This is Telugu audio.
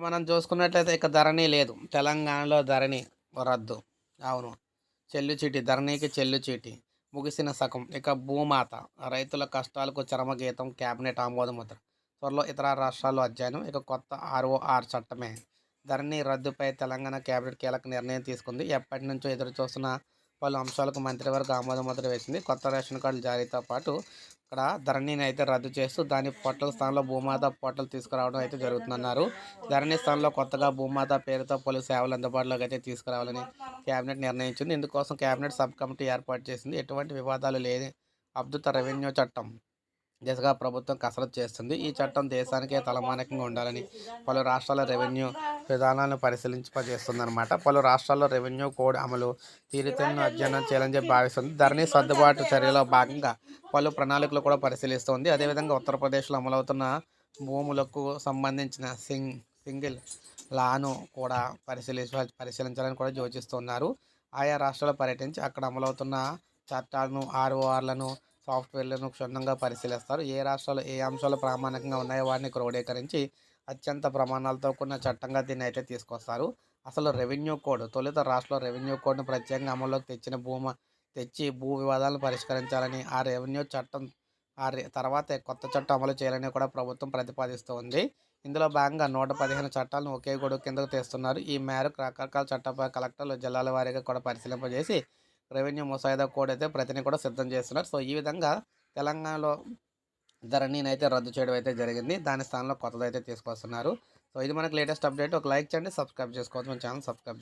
మనం చూసుకున్నట్లయితే ఇక ధరణి లేదు. తెలంగాణలో ధరణి రద్దు. అవును. చెల్లు చీటి ధరణికి చెల్లు చీటి ముగిసిన సగం. ఇక భూమాత రైతుల కష్టాలకు చరమగీతం కేబినెట్ ఆమోద ముద్ర. త్వరలో ఇతర రాష్ట్రాల్లో అధ్యయనం. ఇక కొత్త ఆర్ఓఆర్ చట్టమే. ధరణి రద్దుపై తెలంగాణ కేబినెట్ కీలక నిర్ణయం తీసుకుంది. ఎప్పటి నుంచో ఎదురు చూస్తున్న పలు అంశాలకు మంత్రివర్గ ఆమోద ముద్ర వేసింది. కొత్త రేషన్ కార్డుల జారీతో పాటు ఇక్కడ ధరణిని అయితే రద్దు చేస్తూ దాని పొట్టల స్థానంలో భూమాత పొట్టలు తీసుకురావడం అయితే జరుగుతుందన్నారు. ధరణి స్థానంలో కొత్తగా భూమాత పేరుతో పలు సేవలు అందుబాటులోకి అయితే తీసుకురావాలని కేబినెట్ నిర్ణయించింది. ఇందుకోసం కేబినెట్ సబ్ కమిటీ ఏర్పాటు చేసింది. ఎటువంటి వివాదాలు లేని అద్భుత రెవెన్యూ చట్టం. దిశగా ప్రభుత్వం కసరత్తు చేస్తుంది. ఈ చట్టం దేశానికే తలమానికంగా ఉండాలని పలు రాష్ట్రాల రెవెన్యూ విధానాలను పరిశీలింపజేస్తుందన్నమాట. పలు రాష్ట్రాల్లో రెవెన్యూ కోడ్ అమలు తీరుతెన్ను అధ్యయనం చేయాలని చెప్పి భావిస్తుంది. ధరణి సర్దుబాటు చర్యలో భాగంగా పలు ప్రణాళికలు కూడా పరిశీలిస్తుంది. అదేవిధంగా ఉత్తరప్రదేశ్లో అమలవుతున్న భూములకు సంబంధించిన సింగ్ సింగిల్ లాను కూడా పరిశీలించ పరిశీలించాలని కూడా యోచిస్తున్నారు ఆయా రాష్ట్రాలు పర్యటించి అక్కడ అమలవుతున్న చట్టాలను ఆర్ఓఆర్లను సాఫ్ట్వేర్లను క్షుణ్ణంగా పరిశీలిస్తారు. ఏ రాష్ట్రాలు ఏ అంశాలు ప్రామాణికంగా ఉన్నాయో వాటిని క్రోడీకరించి అత్యంత ప్రమాణాలతో కూడిన చట్టంగా దీన్ని అయితే తీసుకొస్తారు. అసలు రెవెన్యూ కోడ్ తొలుత రాష్ట్రంలో రెవెన్యూ కోడ్ను ప్రత్యేకంగా అమల్లోకి తెచ్చిన భూమ తెచ్చి భూ వివాదాలను పరిష్కరించాలని ఆ రెవెన్యూ చట్టం ఆ తర్వాత కొత్త చట్టం అమలు చేయాలని కూడా ప్రభుత్వం ప్రతిపాదిస్తోంది ఇందులో భాగంగా నూట పదిహేను చట్టాలను ఒకే గొడుగు కిందకు తెస్తున్నారు. ఈ మేరకు రకరకాల చట్టపై కలెక్టర్లు జిల్లాల వారీగా కూడా పరిశీలింపజేసి రెవెన్యూ ముసాయిదా కోడ్ అయితే ప్రతిని కూడా సిద్ధం చేస్తున్నారు. సో ఈ విధంగా తెలంగాణలో ధరణిని అయితే రద్దు చేయడం అయితే జరిగింది. దాని స్థానంలో కొత్తదైతే తీసుకొస్తున్నారు. సో ఇది మనకి లేటెస్ట్ అప్డేట్. ఒక లైక్ చేయండి సబ్స్క్రైబ్ చేసుకోవచ్చు మన ఛానల్ సబ్స్క్రైబ్